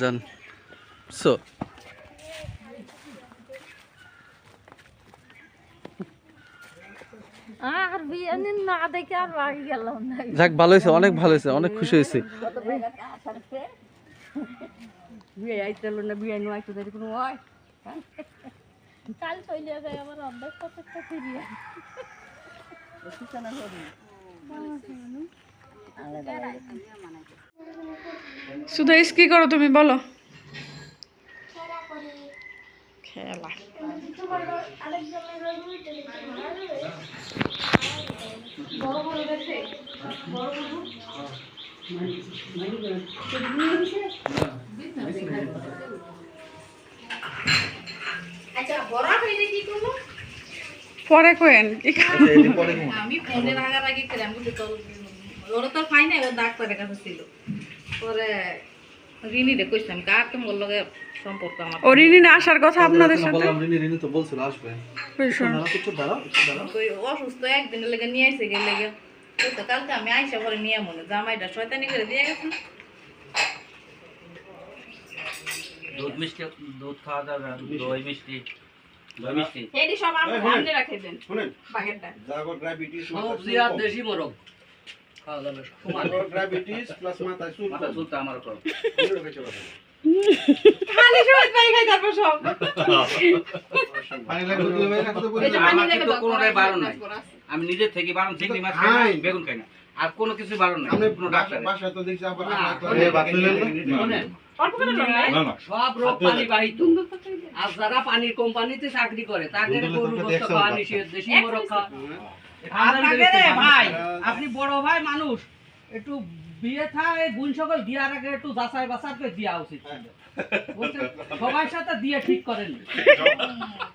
যান সো আর বিয়ে না দেখে আর বাড়ি যাক ভালো হয়েছে অনেক ভালো হয়েছে অনেক খুশি হয়েছি। হয় কাল সুধাইস কি করো তুমি বলো। খেলা। পরে কোয়েন। কি আমি ফোনে আমি বলি তোর ওরা তো পাই নাই ও ডাক্তারের কাছে ছিল। পরে রিনি রে কইছিলাম কার তোমার লগে সম্পর্ক আমার? ও রিনিনা আসার কথা আপনাদের সাথে? বললাম রিনি রিনি তো বলছিল আসবে। বুঝছ? দাঁড়াও কই অসুস্থ একদিনের লেগে নিয়ে আইসে গেলে লেগে। তো কালকে আমি আইসা পরে নিয়ে মনে জামাইটা শয়তানি করে দিয়ে গেছে। দুধ মিষ্টি দুধ খাওয়া যাবে দই মিষ্টি দই মিষ্টি। সব আমি রাখে দেন শুনেন। বাগেরটা জাগর ডায়াবেটিস সবজি আর দেশি মোরগ। আমি নিজের থেকে বারণ চিংড়ি মাছ খাই বেগুন খাই না আর কোনো কিছু বারণ নাই। কোনো ডাক্তার তো দেখছি আবার? সব রোগ পানি বাহিত আর যারা পানির কোম্পানিতে চাকরি করে তাদের গরু খাওয়া নিষেধ দেশি মোরগ খাওয়া ভাই। আপনি বড় ভাই মানুষ একটু বিয়ে থাকে গুণ সকল দিয়ার আগে একটু যাচাই বাছাই করে দেওয়া উচিত সবার সাথে দিয়ে ঠিক করেন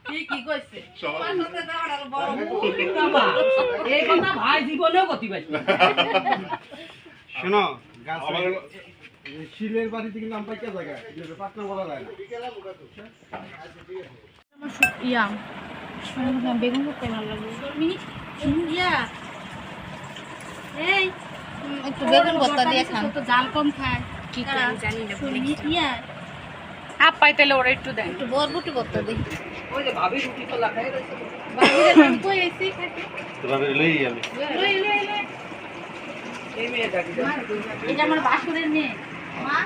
কি কি কইছে? এই কথা ভাই জীবনেও গতি পাইছে শোনো শিলের বাড়িতে কিন্তু আম পাইকা জায়গা পাটনা বলা যায় না। ইয়াম বেগুন করতে ভালো লাগে। এই একটু বেগুন ভর্তা দিয়ে খান। তো জাল কম খায়। কি জানি না, ইয়া। আপ পাইতেলে ওরা একটু দেন একটু বরবটি ভর্তা দিই। ওই যে ভাবি রুটি তো লাগাই রয়েছে। বাহিরে আমি কই আইছি, খাইতে। তবে লই আমি। লই, লই, লই। এই মেয়েটাকে এটা আমার বাসুরের মেয়ে। মা?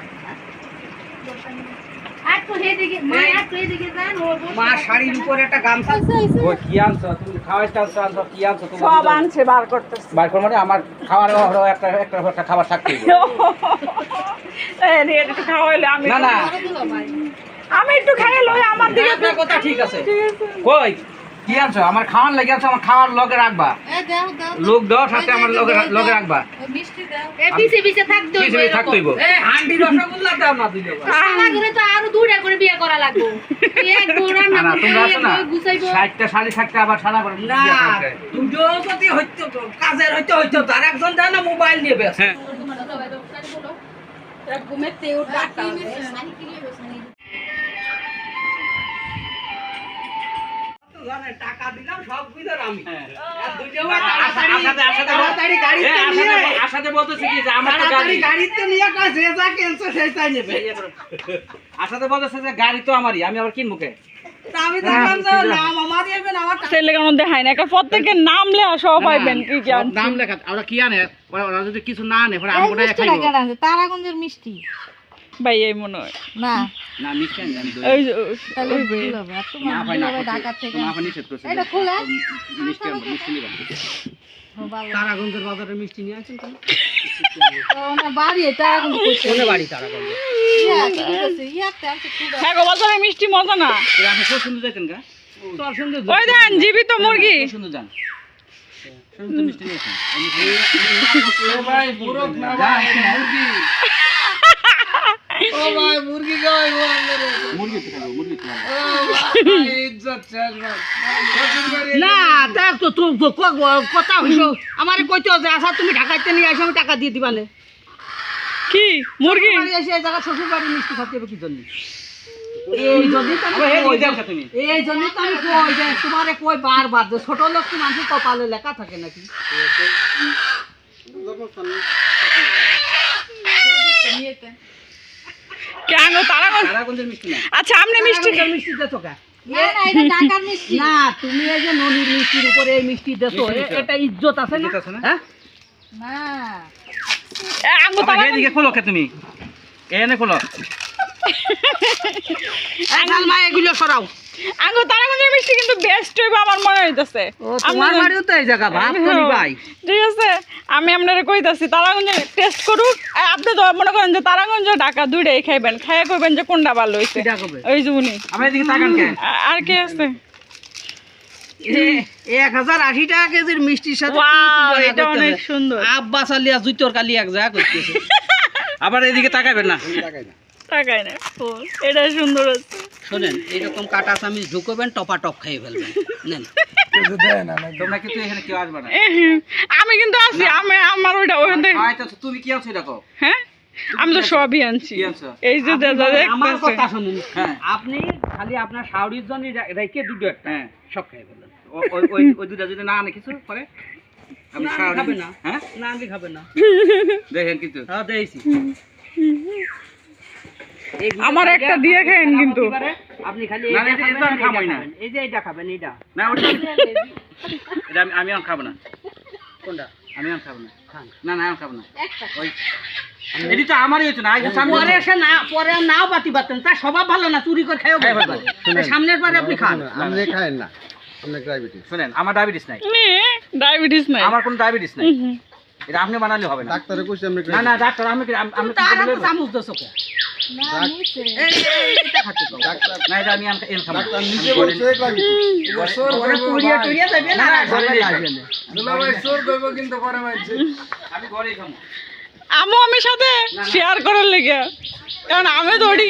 মা আর তো হেদিকে যান ও মা শাড়ির উপরে একটা গামছা। ওই কি আনছো? তুমি খাওয়াইতে আনছো আনছো কি আনছো তুমি সব আনছে বার করতেছে। বার করে মানে আমার খাওয়ার হলো একটা একটা একটা খাবার একটু খাওয়াইলে আমি না না। আমি একটু খাইয়ে লই আমার দিকে কথা ঠিক আছে। কই? কি আনছো? আমার খাওয়ার লেগে আনছো আমার খাওয়ার লগে রাখবা। এ, দাও, দাও, দাও। লোক দাও সাথে আমার লগে লগে রাখবা। মিষ্টি দাও। এ পিছে পিছে থাকতে কিছু হইব। থাকতেইব এই রসগোল্লা দাও না দিলে সারা করে তো আরও দুইটা করে বিয়ে করা লাগবে। এক গোড়া না তোমরা আছো না? থাকতে আবার সারা করে না দুটো যদি হইতো তো, কাজের হইতো হইতো তার একজন মোবাইল নিয়ে ব্যস্ত। হ্যাঁ। ঘুমের তেও ডাক্তার। জানে, টাকা দিলাম সব বিধার আমি। হ্যাঁ। গাড়িতে হ্যাঁ, বলতেছি কি যে আমার তো গাড়িতে নিয়ে কাজ যা কিনছে সেইটাই নেবে। আসাতে বলতেছে যে গাড়ি তো আমারই আমি আবার কিনবো কে? তা আমি দেখলাম যে নাম প্রত্যেকের সব পাইবেন কি নাম লেখা ওরা কি আনে? ওরা ওরা যদি কিছু না আনে তারাগঞ্জের মিষ্টি। ভাই এই মনে হয়। না। না মিষ্টি আনি ওই যে- তাহলে ভুল হবে আর তোমার না ভাই না ঢাকা থেকে। না ভাই নিষেধ করছে এটা খোলা? মিষ্টি মিষ্টি নিবেন তারাগঞ্জের বাজারে মিষ্টি নিয়ে আসেন বাড়ি কোনে বাড়ি খুব হ্যাঁ গো বাজারে মিষ্টি মজা না। আপনি খুব সুন্দর যাইতেন গা? ওই দেন জীবিত মুরগি। সুন্দর যান। সুন্দর মিষ্টি নিয়েছেন ভাই পুরো না ভাই মুরগি। ও ভাই মুরগি গায় ও মুরগি তো মুরগি তো ইজ্জত শেষ ভাই না তা তো তো তো- কথা হইছো আমারে কইতে যে আচ্ছা তুমি ঢাকাইতে নিয়ে আসো আমি টাকা দিয়ে দিবানে কি মুরগি বাড়ি এসে এই জায়গা শ্বশুর বাড়ি মিষ্টি খাতে হবে কি জন্য এই জন্যই তো আমি এই জন্যই তো আমি কই যে তোমারে কই বারবার যে ছোট লোক কি মানুষের কপালে লেখা থাকে নাকি আঙ্গো? তারাগঞ্জ তারাগঞ্জের মিষ্টি না। আচ্ছা আপনি মিষ্টি মিষ্টি দেছো কা? না না এটা ঢাকার মিষ্টি। না তুমি এই যে ননির মিষ্টির উপরে এই মিষ্টি দেছো এ- এটা ইজ্জত আছে না? হ্যাঁ? না। এ, আঙ্গো এদিকে খোলো কে তুমি? এনে খোলো। এই মা এগুলো সরাও। আঙ্গো তারাগঞ্জের মিষ্টি কিন্তু বেস্ট হইবে আমার মনে হইতাছে। বাড়িও তো এই জায়গা ভাব তো নি ভাই। ঠিক আছে? আমি আপনারা কইতাছি তারাগঞ্জে টেস্ট করুক। আপনি তো মনে করেন যে তারাগঞ্জ ঢাকা দুইটাই খাইবেন খাইয়া কইবেন যে কোনটা ভালো হইছে। ওই যে উনি। আমার এদিকে তাকান কে? আ- আর কি আছে? এক হাজার আশি টাকা কেজির মিষ্টির সাথে কি এটা অনেক সুন্দর। আব্বাস আলিয়া জুতোর কালি এক জায়গা করতেছে। আবার এদিকে তাকাবেন না। না ও, এটা সুন্দর আছে শোনেন এইরকম কাটা চামিচ ঢুকবেন টপা টপ খাইয়ে ফেলবেন। নেন। তোমরা কিন্তু এখানে কেউ আসবে না। আমি কিন্তু আছি আমি আমার ওইটা আচ্ছা তুমি কি আনছো দেখো হ্যাঁ? আমি তো সবই আনছি। এই যে আপনি দাদা আমার কথা শুনুন। হ্যাঁ। আপনি খালি আপনার শাওরির জন্য রেখে দুটো একটা হ্যাঁ। সব খাই ফেলবেন। ও- ওই ওই ওই দুটা যদি না আনে কিছু পরে? আপনি না, খাবে না। হ্যাঁ? না আমি খাবে না। দেখেন কিন্তু। হ্যাঁ আমার একটা দিয়ে খাইন কিন্তু। আপনি খালি না, এটা- এটা আমি না। এই যে এইটা খাবেন এইটা। না ওটা এটা আমি আমি আর খাব না। কোনটা? আমি আর খাব না। না না আমি খাব না। ওই এটি তো আমারই হচ্ছে না পরে এসে না পরে নাও পারতেন তার স্বভাব ভালো না চুরি করে খাইও খাই ভালো সামনের পরে আপনি খান। আপনি খায়েন না। আপনার ডায়াবেটিস শুনেন আমার ডায়াবেটিস নাই। ডায়াবেটিস নাই। আমার কোনো ডায়াবেটিস নাই। এটা আপনি বানালে হবে না। ডাক্তারে কইছে আপনি না না ডাক্তার আমি আমি- আমি? চামচ দেছো এটা আমি সাথে শেয়ার করার লেগে। কারণ আমি দড়ি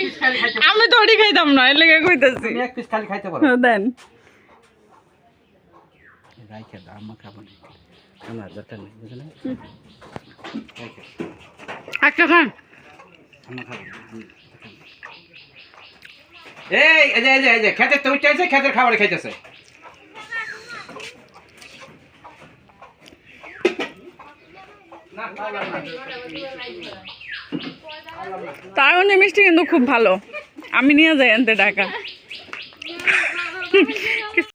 আমি দড়ি খাইতাম না এর লেগে কইতাছি। এক পিস খালি খাইতে পারো। দেন। রাইখে দাও আমার খাব না। আমার দরকার নেই বুঝলে? একটা খান। এই এই যে এই যে এই যে, খেতে তো উঠতেছে খেতের খাবার খাইতেছে। তার মিষ্টি কিন্তু খুব ভালো। আমি নিয়ে যাই আনতে টাকা